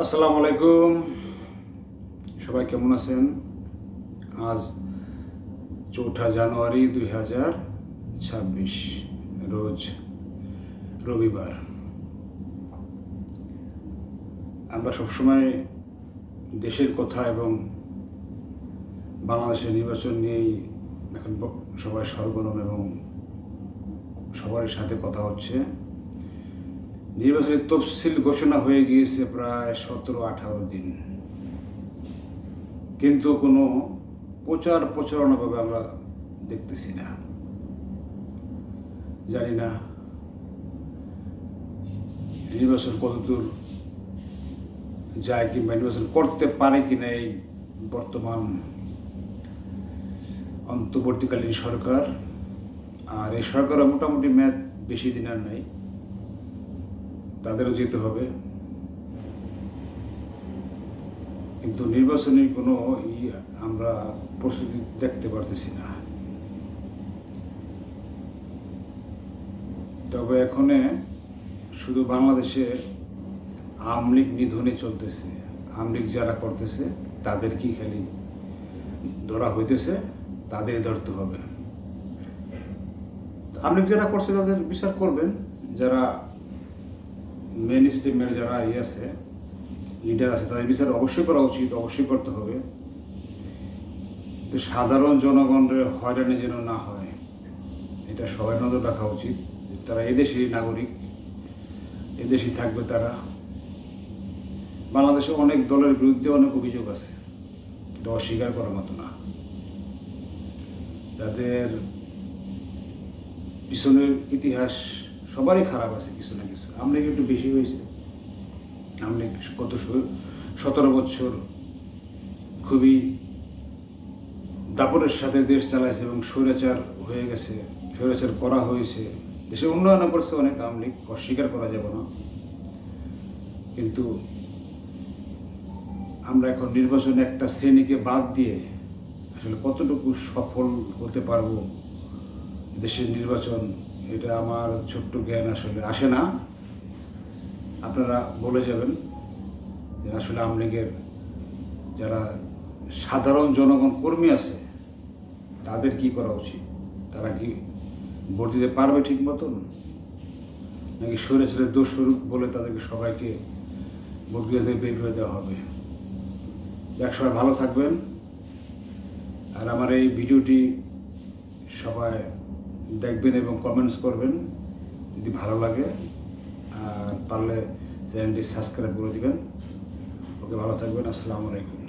আসসালামু আলাইকুম সবাই কেমন আছেন? আজ চৌঠা জানুয়ারি দুই হাজার ছাব্বিশ, রোজ রবিবার। আমরা সবসময় দেশের কথা এবং বাংলাদেশের নির্বাচন নিয়েই এখন সবাই সরগরম এবং সবার সাথে কথা হচ্ছে। নির্বাচনের তফসিল ঘোষণা হয়ে গিয়েছে প্রায় সতেরো, আঠারো দিন। কিন্তু কোনো প্রচার প্রচারণাভাবে আমরা দেখতেছি না। জানি না নির্বাচন কতদূর যায় কিংবা নির্বাচন করতে পারে কিনা এই বর্তমান অন্তর্বর্তীকালীন সরকার। আর এই সরকারের মোটামুটি মেয়াদ বেশি দিন আর নাই। তাদেরও যেতে হবে। কিন্তু নির্বাচনের কোনো ই আমরা প্রস্তুতি দেখতে পারতেছি না। তবে এখানে শুধু বাংলাদেশে আমলিক নিধনে চলতেছে। আমলিক যারা করতেছে, তাদেরকেই খালি ধরা হইতেছে তাদের ধরতে হবে। আমলিক যারা করছে, তাদের বিচার করবেন। যারা মেন স্ট্রিমের যারা ইয়ে আছে লিডার আছে, তাদের বিচার অবশ্যই করা উচিত, অবশ্যই করতে হবে। সাধারণ জনগণের হয়রানি যেন না হয়, এটা সবাই নজর রাখা উচিত তারা এদেশেরই নাগরিক, এদেশেই থাকবে তারা। বাংলাদেশে অনেক দলের বিরুদ্ধে অনেক অভিযোগ আছে, এটা অস্বীকার করার মতো না। যাদের পিছনের ইতিহাস সবারই খারাপ আছে কিছু না কিছু। আমলিগ একটু বেশি হয়েছে? আমলিগ গত সতেরো বছর খুবই দাপটের সাথে দেশ চালাইছে এবং স্বৈরাচার হয়ে গেছে, স্বৈরাচার করা হয়েছে। দেশে উন্নয়ন করছে অনেক আমলিগ অস্বীকার করা যাবে না। কিন্তু আমরা এখন নির্বাচনে একটা শ্রেণীকে বাদ দিয়ে আসলে কতটুকু সফল হতে পারব দেশের নির্বাচন এটা আমার ছোট্ট জ্ঞান আসলে আসে না। আপনারা বলে যাবেন যে আসলে আমলিগের যারা সাধারণ জনগণ কর্মী আছে, তাদের কি করা উচিত? তারা কি ভোট দিতে পারবে ঠিক মতন? নাকি সরে ছেড়ে দোষস্বরূপ বলে তাদেরকে সবাইকে ভোট দিয়ে বের করে দেওয়া হবে? যাক, সবাই ভালো থাকবেন। আর আমার এই ভিডিওটি সবাই দেখবেন এবং কমেন্টস করবেন, যদি ভালো লাগে, আর পারলে চ্যানেলটি সাবস্ক্রাইব করে দেবেন। ওকে, ভালো থাকবেন, আসসালামু আলাইকুম।